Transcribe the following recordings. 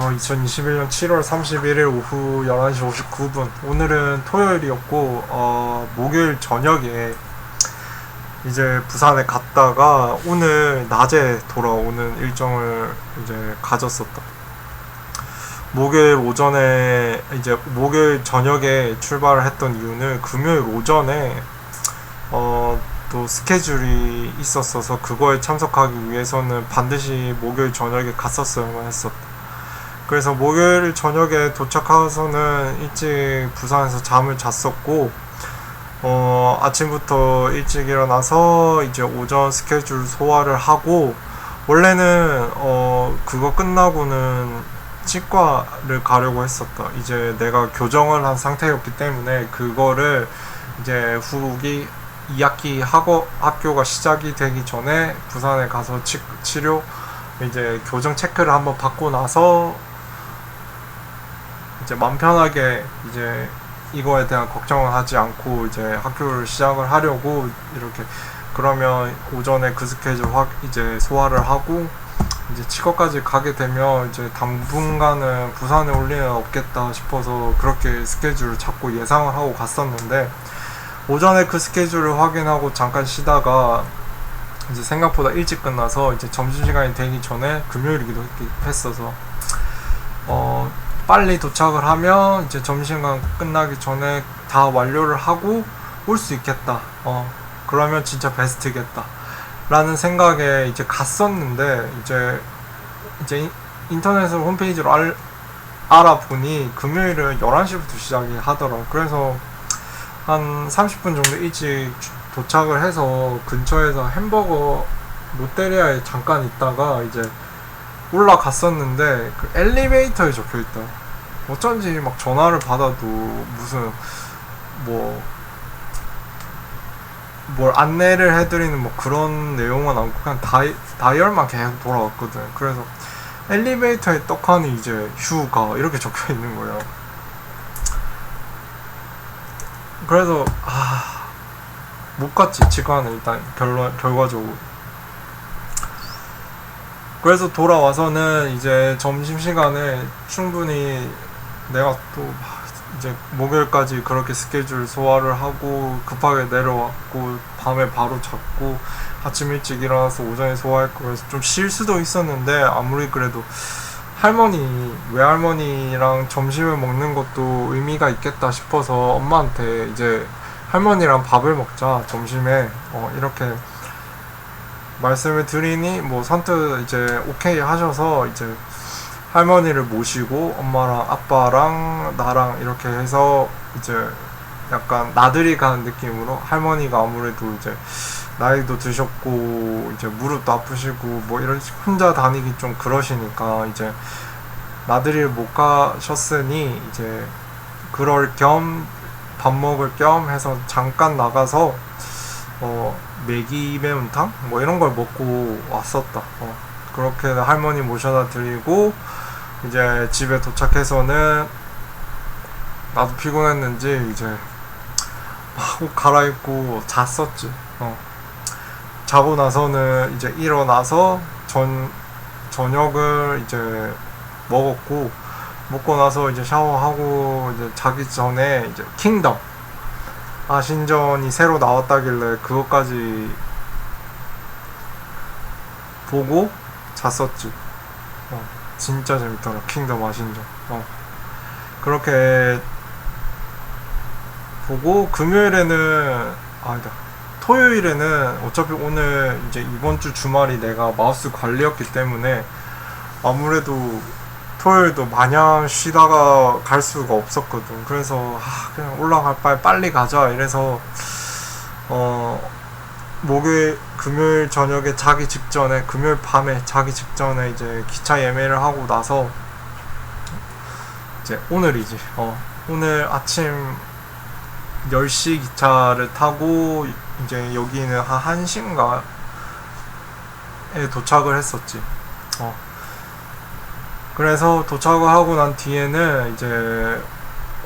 어, 2021년 7월 31일 오후 11시 59분. 오늘은 토요일이었고, 어, 목요일 저녁에 이제 부산에 갔다가 오늘 낮에 돌아오는 일정을 이제 가졌었다. 목요일 오전에, 이제 목요일 저녁에 출발을 했던 이유는 금요일 오전에, 어, 또 스케줄이 있었어서 그거에 참석하기 위해서는 반드시 목요일 저녁에 갔었어야만 했었다. 그래서 목요일 저녁에 도착해서는 일찍 부산에서 잠을 잤었고, 어, 아침부터 일찍 일어나서 이제 오전 스케줄 소화를 하고, 원래는, 어, 그거 끝나고는 치과를 가려고 했었다. 이제 내가 교정을 한 상태였기 때문에 그거를 이제 후기 2학기 학어, 학교가 시작이 되기 전에 부산에 가서 치, 치료, 이제 교정 체크를 한번 받고 나서 이제 맘 편하게 이제 이거에 대한 걱정을 하지 않고 이제 학교를 시작을 하려고 이렇게 그러면 오전에 그 스케줄 확 이제 소화를 하고 이제 치과까지 가게 되면 이제 당분간은 부산에 올 일은 없겠다 싶어서 그렇게 스케줄을 잡고 예상을 하고 갔었는데 오전에 그 스케줄을 확인하고 잠깐 쉬다가 이제 생각보다 일찍 끝나서 이제 점심시간이 되기 전에 금요일이기도 했- 했어서 어 빨리 도착을 하면 이제 점심시간 끝나기 전에 다 완료를 하고 올 수 있겠다. 어, 그러면 진짜 베스트겠다. 라는 생각에 이제 갔었는데, 이제, 이제 인- 인터넷 홈페이지로 알, 알아보니 금요일은 11시부터 시작이 하더라. 그래서 한 30분 정도 일찍 주- 도착을 해서 근처에서 햄버거 롯데리아에 잠깐 있다가 이제 올라갔었는데 그 엘리베이터에 적혀 있다. 어쩐지 막 전화를 받아도 무슨 뭐 뭘 안내를 해드리는 뭐 그런 내용은 않고 그냥 다이, 다이얼만 계속 돌아왔거든. 그래서 엘리베이터에 떡하니 이제 휴가 이렇게 적혀 있는 거예요. 그래서 아, 못 갔지 치과는 일단 결론 결과적으로. 그래서 돌아와서는 이제 점심시간에 충분히 내가 또막 이제 목요일까지 그렇게 스케줄 소화를 하고 급하게 내려왔고 밤에 바로 잤고 아침 일찍 일어나서 오전에 소화했고 그래서 좀 쉴 수도 있었는데 아무리 그래도 할머니 외할머니랑 점심을 먹는 것도 의미가 있겠다 싶어서 엄마한테 이제 할머니랑 밥을 먹자 점심에. 어 이렇게 말씀을 드리니 뭐 선뜻 이제 오케이 하셔서 이제 할머니를 모시고 엄마랑 아빠랑 나랑 이렇게 해서 이제 약간 나들이 가는 느낌으로 할머니가 아무래도 이제 나이도 드셨고 이제 무릎도 아프시고 뭐 이런 식 혼자 다니기 좀 그러시니까 이제 나들이를 못 가셨으니 이제 그럴 겸 밥 먹을 겸 해서 잠깐 나가서 어 매기 매운탕 뭐 이런 걸 먹고 왔었다. 어, 그렇게 할머니 모셔다 드리고 이제 집에 도착해서는 나도 피곤했는지 이제 막 옷 갈아입고 잤었지. 어. 자고 나서는 이제 일어나서 전 저녁을 이제 먹었고 먹고 나서 이제 샤워하고 이제 자기 전에 이제 킹덤 아 신전이 새로 나왔다길래 그것까지 보고 잤었지. 어, 진짜 재밌더라. 킹덤 아신전. 어. 그렇게 보고 금요일에는 아니다. 토요일에는 어차피 오늘 이제 이번 주 주말이 내가 마우스 관리였기 때문에 아무래도 토요일도 마냥 쉬다가 갈 수가 없었거든. 그래서 아, 그냥 올라갈 바에 빨리 가자. 이래서 어 목요일 금요일 저녁에 자기 직전에 금요일 밤에 자기 직전에 이제 기차 예매를 하고 나서 이제 오늘이지. 어 오늘 아침 10시 기차를 타고 이제 여기는 한 1시인가에 도착을 했었지. 어. 그래서 도착을 하고 난 뒤에는 이제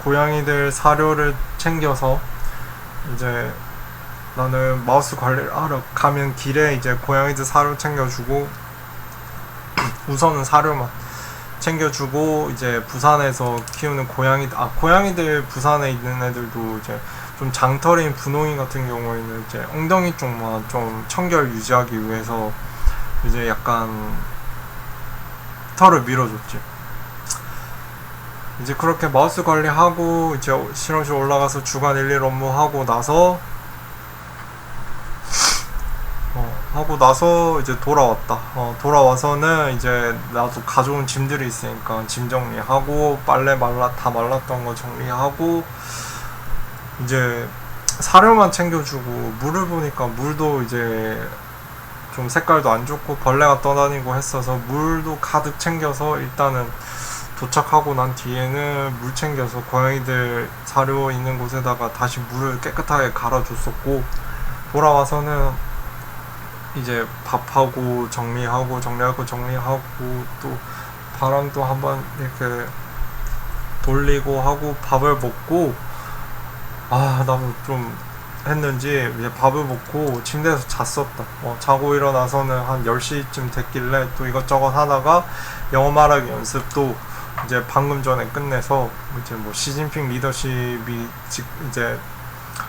고양이들 사료를 챙겨서 이제 나는 마우스 관리를 하러 가면 길에 이제 고양이들 사료 챙겨주고 우선은 사료만 챙겨주고 이제 부산에서 키우는 고양이 아 고양이들 부산에 있는 애들도 이제 좀 장털인 분홍이 같은 경우에는 이제 엉덩이 쪽만 좀 청결 유지하기 위해서 이제 약간 털을 밀어줬지. 이제 그렇게 마우스 관리하고 이제 실험실 올라가서 주간 일일 업무하고 나서 어, 하고 나서 이제 돌아왔다. 어, 돌아와서는 이제 나도 가져온 짐들이 있으니까 짐 정리하고 빨래 말라 다 말랐던 거 정리하고 이제 사료만 챙겨주고 물을 보니까 물도 이제 좀 색깔도 안 좋고 벌레가 떠다니고 했어서 물도 가득 챙겨서 일단은 도착하고 난 뒤에는 물 챙겨서 고양이들 사료 있는 곳에다가 다시 물을 깨끗하게 갈아줬었고 돌아와서는 이제 밥하고 정리하고 정리하고 정리하고 또 바람도 한번 이렇게 돌리고 하고 밥을 먹고 아 나도 좀 했는지 이제 밥을 먹고 침대에서 잤었다. 어, 자고 일어나서는 한 10시쯤 됐길래 또 이것저것 하다가 영어 말하기 연습도 이제 방금 전에 끝내서 이제 뭐 시진핑 리더십이 직, 이제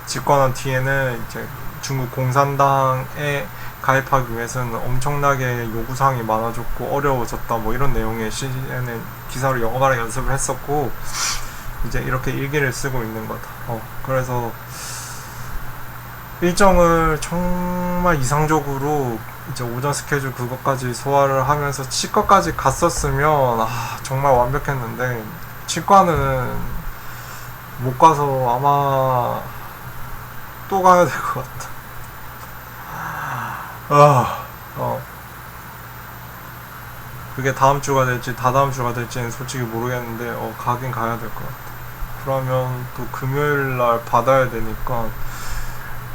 집권한 뒤에는 이제 중국 공산당에 가입하기 위해서는 엄청나게 요구사항이 많아졌고 어려워졌다 뭐 이런 내용의 시에는 기사를 영어로 연습을 했었고 이제 이렇게 일기를 쓰고 있는 거다. 어, 그래서 일정을 정말 이상적으로 이제 오전 스케줄 그것까지 소화를 하면서 치과까지 갔었으면 아, 정말 완벽했는데 치과는 못 가서 아마 또 가야 될 것 같다. 아, 어. 그게 다음 주가 될지 다다음 주가 될지는 솔직히 모르겠는데 어 가긴 가야 될 것 같아. 그러면 또 금요일 날 받아야 되니까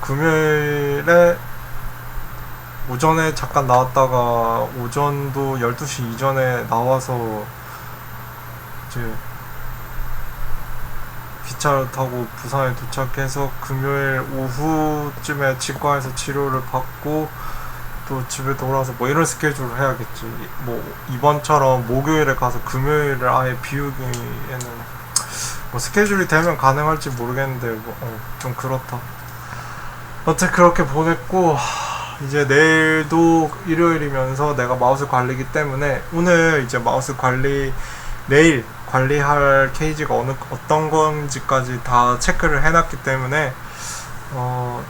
금요일에 오전에 잠깐 나왔다가 오전도 12시 이전에 나와서 이제 기차를 타고 부산에 도착해서 금요일 오후쯤에 치과에서 치료를 받고 또 집에 돌아와서 뭐 이런 스케줄을 해야겠지. 뭐 이번처럼 목요일에 가서 금요일을 아예 비우기에는 뭐 스케줄이 되면 가능할지 모르겠는데 뭐좀 그렇다. 어쨌든 그렇게 보냈고 하, 이제 내일도 일요일이면서 내가 마우스 관리기 때문에 오늘 이제 마우스 관리 내일 관리할 케이지가 어느 어떤 건지까지 다 체크를 해놨기 때문에 어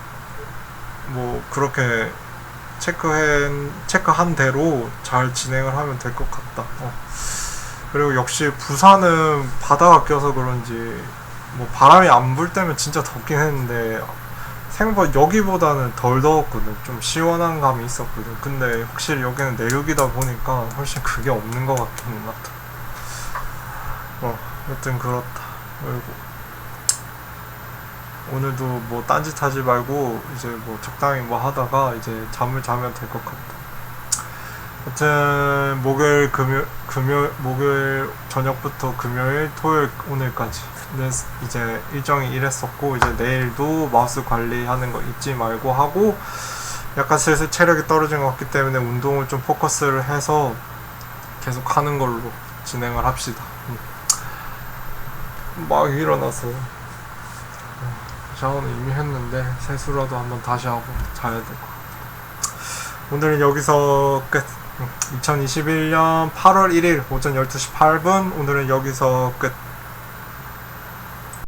뭐 그렇게 체크해 체크한 대로 잘 진행을 하면 될 것 같다. 어. 그리고 역시 부산은 바다가 껴서 그런지 뭐 바람이 안 불 때면 진짜 덥긴 했는데 생각보다 여기보다는 덜 더웠거든. 좀 시원한 감이 있었거든. 근데 확실히 여기는 내륙이다 보니까 훨씬 그게 없는 것 같긴 하다. 어, 여튼 그렇다. 그리고 오늘도 뭐 딴짓 하지 말고 이제 뭐 적당히 뭐 하다가 이제 잠을 자면 될 것 같다. 여튼 목요일 금요 금요 목요일 저녁부터 금요일 토요일 오늘까지 는 이제 일정이 이랬었고 이제 내일도 마우스 관리하는 거 잊지 말고 하고 약간 슬슬 체력이 떨어진 것 같기 때문에 운동을 좀 포커스를 해서 계속 하는 걸로 진행을 합시다. 음. 막 일어나서 샤워는 이미 했는데 세수라도 한번 다시 하고 자야 될 것 같아. 오늘은 여기서 끝. 2021년 8월 1일 오전 12시 8분 오늘은 여기서 끝.